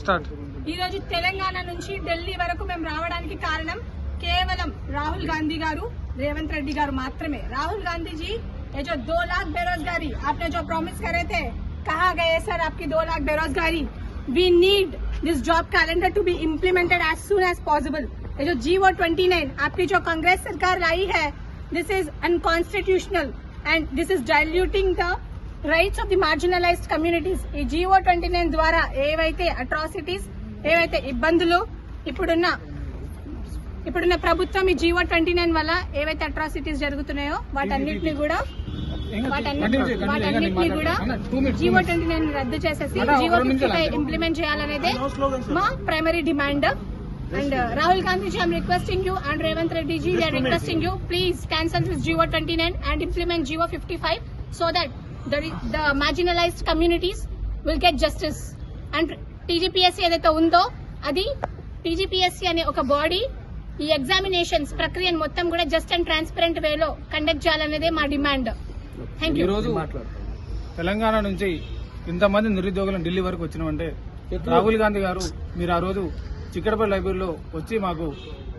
Start ఈ రోజు తెలంగాణ నుంచి ఢిల్లీ వరకు మేము రావడానికి కారణం కేవలం రాహుల్ గాంధీ గారు రేవంత్ రెడ్డి గారు మాత్రమే राहुल गांधी जी ये जो दो लाख बेरोजगारी आपने जो प्रॉमिस करे थे कहा गए सर आपकी दो लाख बेरोजगारी we need this job calendar to be implemented as soon as possible ये जो जी वो ट्वेंटी नाइन आपकी जो कांग्रेस सरकार लाई है this is unconstitutional and this is diluting the rights of the marginalized communities ఈ జీవో ట్వంటీ నైన్ ద్వారా ఏవైతే అట్రాసిటీస్ ఏవైతే ఇబ్బందులు ఇప్పుడున్న ఇప్పుడున్న ప్రభుత్వం ఈ జీవో ట్వంటీ నైన్ వల్ల ఏవైతే అట్రాసిటీస్ జరుగుతున్నాయో వాటన్నిటిని కూడా వాటన్నిటి వాటన్నిటిని కూడా జీవో ట్వంటీ నైన్ రద్దు చేసేసి G O fifty five implement చేయాలనేదే మా primary demand and Rahul Gandhi ji I'm requesting you and Revanth Reddy ji they requesting you please cancel this GO twenty nine and implement GO fifty five so that the, the marginalized communities will get justice. And TGPSC ఏదైతే ఉందో అది TGPSC అనే ఒక body ఈ examinations ప్రక్రియను మొత్తం కూడా just and transparent వేలో కండక్ట్ చేయాలనేదే మా డిమాండ్ థ్యాంక్ యూ ఈరోజు తెలంగాణ నుంచి ఇంతమంది నిరుద్యోగులను ఢిల్లీ వరకు వచ్చినామంటే రాహుల్ గాంధీ గారు మీరు ఆ రోజు చిక్కడపల్లి లైబ్రరీలో వచ్చి మాకు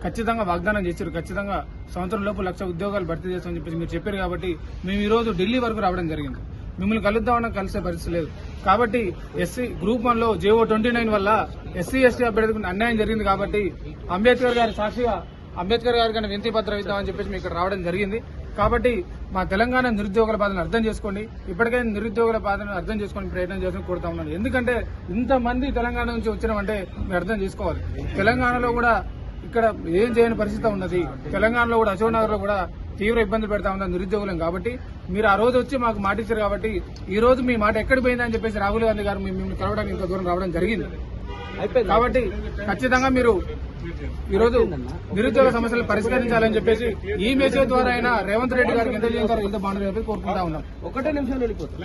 ఖచ్చితంగా వాగ్దానం చేశారు. ఖచ్చితంగా సంవత్సరం లోపు లక్ష ఉద్యోగాలు భర్తీ చేస్తామని చెప్పేసి మీరు చెప్పారు కాబట్టి మేము ఈ రోజు ఢిల్లీ వరకు రావడం జరిగింది. మిమ్మల్ని కలుద్దామన్నా కలిసే పరిస్థితి లేదు. కాబట్టి ఎస్సీ గ్రూప్ వన్లో జేఓ ట్వంటీ నైన్ వల్ల ఎస్సీ ఎస్టీ అభ్యర్థులకు అన్యాయం జరిగింది కాబట్టి అంబేద్కర్ గారి సాక్షిగా అంబేద్కర్ గారి కన్నా వినతి పత్రం ఇద్దామని చెప్పేసి మేము ఇక్కడ రావడం జరిగింది. కాబట్టి మా తెలంగాణ నిరుద్యోగుల బాధను అర్థం చేసుకోండి. ఇప్పటికైనా నిరుద్యోగుల బాధను అర్థం చేసుకొని ప్రయత్నం చేసుకుని కోరుతా ఉన్నాను. ఎందుకంటే ఇంతమంది తెలంగాణ నుంచి వచ్చినామంటే మీరు అర్థం చేసుకోవాలి. తెలంగాణలో కూడా ఇక్కడ ఏం చేయని పరిస్థితి ఉన్నది. తెలంగాణలో కూడా అశోక్ నగర్లో కూడా తీవ్ర ఇబ్బంది పెడతా ఉన్నారు నిరుద్యోగులం కాబట్టి మీరు ఆ రోజు వచ్చి మాకు మాట ఇచ్చారు కాబట్టి ఈ రోజు మీ మాట ఎక్కడ పోయిందని చెప్పేసి రాహుల్ గాంధీ గారు మేము మిమ్మల్ని కలవడానికి ఇంత దూరం రావడం జరిగింది. కాబట్టి ఖచ్చితంగా మీరు ఈ రోజు నిరుద్యోగ సమస్యలు పరిష్కరించాలని చెప్పేసి ఈ మెసేజ్ ద్వారా అయినా రేవంత్ రెడ్డి గారికి ఎంత చేయాలి ఎంత బాగుంటుంది కోరుకుంటా ఉన్నాం. ఒకటే నిమిషంలో వెళ్ళిపోతాం.